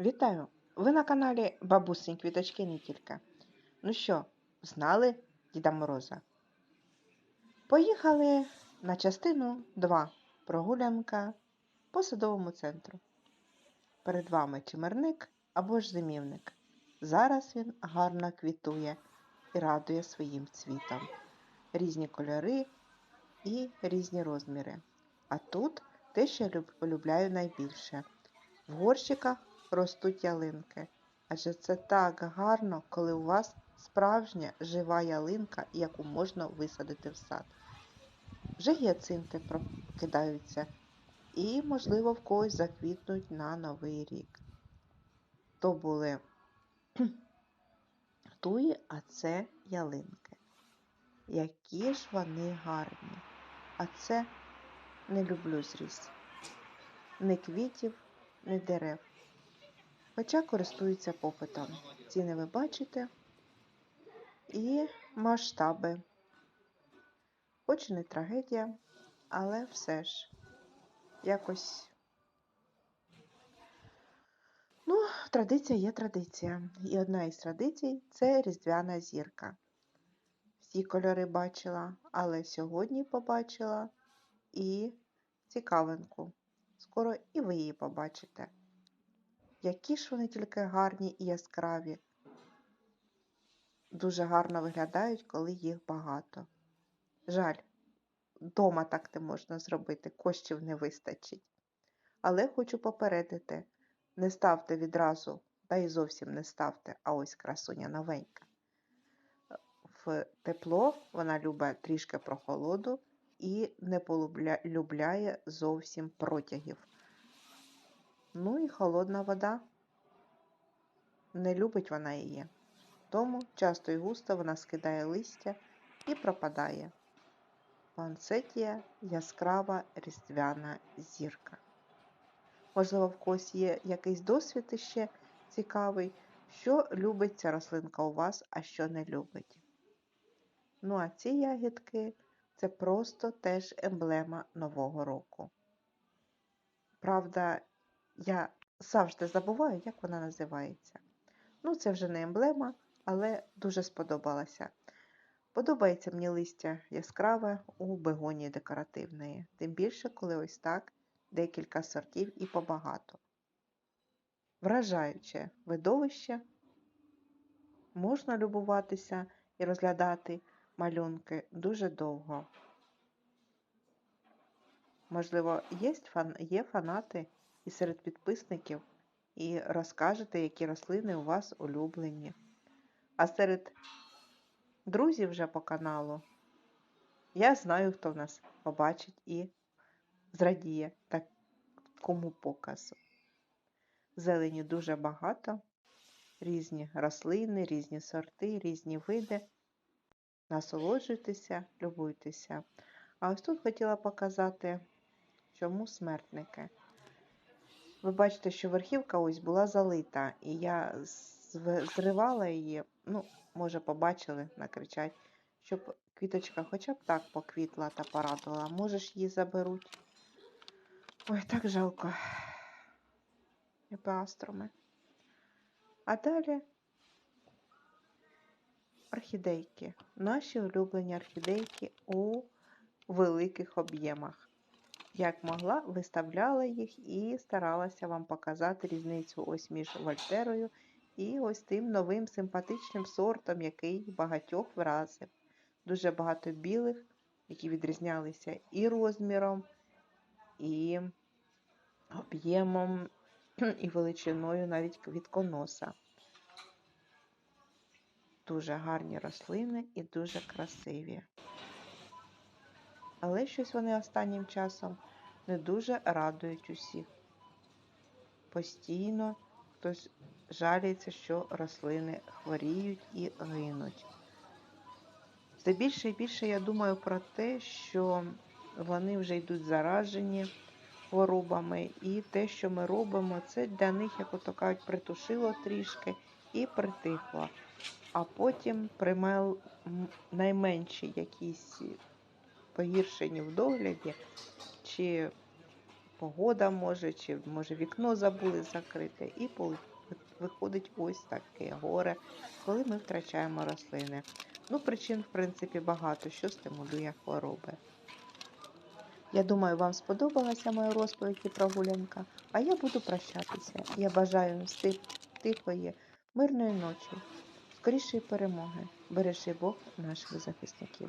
Вітаю! Ви на каналі Бабусень Квіточки не тільки. Ну що, знали Діда Мороза? Поїхали на частину 2. Прогулянка по садовому центру. Перед вами чимерник або ж зимівник. Зараз він гарно квітує і радує своїм цвітом. Різні кольори і різні розміри. А тут те, що я люб- полюбляю найбільше. В горщиках ростуть ялинки. Адже це так гарно, коли у вас справжня жива ялинка, яку можна висадити в сад. Вже гіацинти прокидаються і, можливо, в когось заквітнуть на Новий рік. То були туї, а це ялинки. Які ж вони гарні. А це не люблю зріз. Ні квітів, ні дерев. Хоча користуються попитом. Ціни ви бачите і масштаби. Хоч не трагедія, але все ж якось. Ну, традиція є традиція. І одна із традицій це різдвяна зірка. Всі кольори бачила, але сьогодні побачила і цікавинку. Скоро і ви її побачите. Які ж вони тільки гарні і яскраві. Дуже гарно виглядають, коли їх багато. Жаль, дома так не можна зробити, коштів не вистачить. Але хочу попередити, не ставте відразу, та й зовсім не ставте, а ось красуня новенька. В тепло вона любить трішки прохолоду і не полюбляє зовсім протягів. Ну і холодна вода. Не любить вона її. Тому часто і густо вона скидає листя і пропадає. Панцетія яскрава різдвяна зірка. Можливо, в когось є якийсь досвід іще цікавий, що любить ця рослинка у вас, а що не любить. Ну а ці ягідки це просто теж емблема Нового року. Правда, я завжди забуваю, як вона називається. Ну, це вже не емблема, але дуже сподобалася. Подобається мені листя яскраве у бегонії декоративної, тим більше, коли ось так декілька сортів і побагато. Вражаюче видовище, можна любуватися і розглядати малюнки дуже довго. Можливо, є фанати і серед підписників, і розкажете, які рослини у вас улюблені. А серед друзів вже по каналу я знаю, хто в нас побачить і зрадіє такому показу. Зелені дуже багато, різні рослини, різні сорти, різні види. Насолоджуйтеся, любуйтеся. А ось тут хотіла показати, чому смертники. Ви бачите, що верхівка ось була залита, і я зривала її, ну, може, побачили, накричать, щоб квіточка хоча б так поквітла та порадувала. Може ж її заберуть. Ой, так жалко. Епіастроми. А далі орхідейки. Наші улюблені орхідейки у великих об'ємах. Як могла, виставляла їх і старалася вам показати різницю ось між Вольтерою і ось тим новим симпатичним сортом, який багатьох вразив. Дуже багато білих, які відрізнялися і розміром, і об'ємом, і величиною навіть квітконоса. Дуже гарні рослини і дуже красиві. Але щось вони останнім часом не дуже радують усіх. Постійно хтось жаліється, що рослини хворіють і гинуть. Все більше і більше я думаю про те, що вони вже йдуть заражені хворобами, і те, що ми робимо, це для них, як ото кажуть, притушило трішки і притихло. А потім при мал- м- найменші якісь погіршені в догляді, чи погода може, чи може вікно забули закрити, і виходить ось таке горе, коли ми втрачаємо рослини. Ну, причин, в принципі, багато, що стимулює хвороби. Я думаю, вам сподобалася моя розповідь і прогулянка, а я буду прощатися. Я бажаю тихої, мирної ночі, скорішої перемоги. Бережи Бог наших захисників.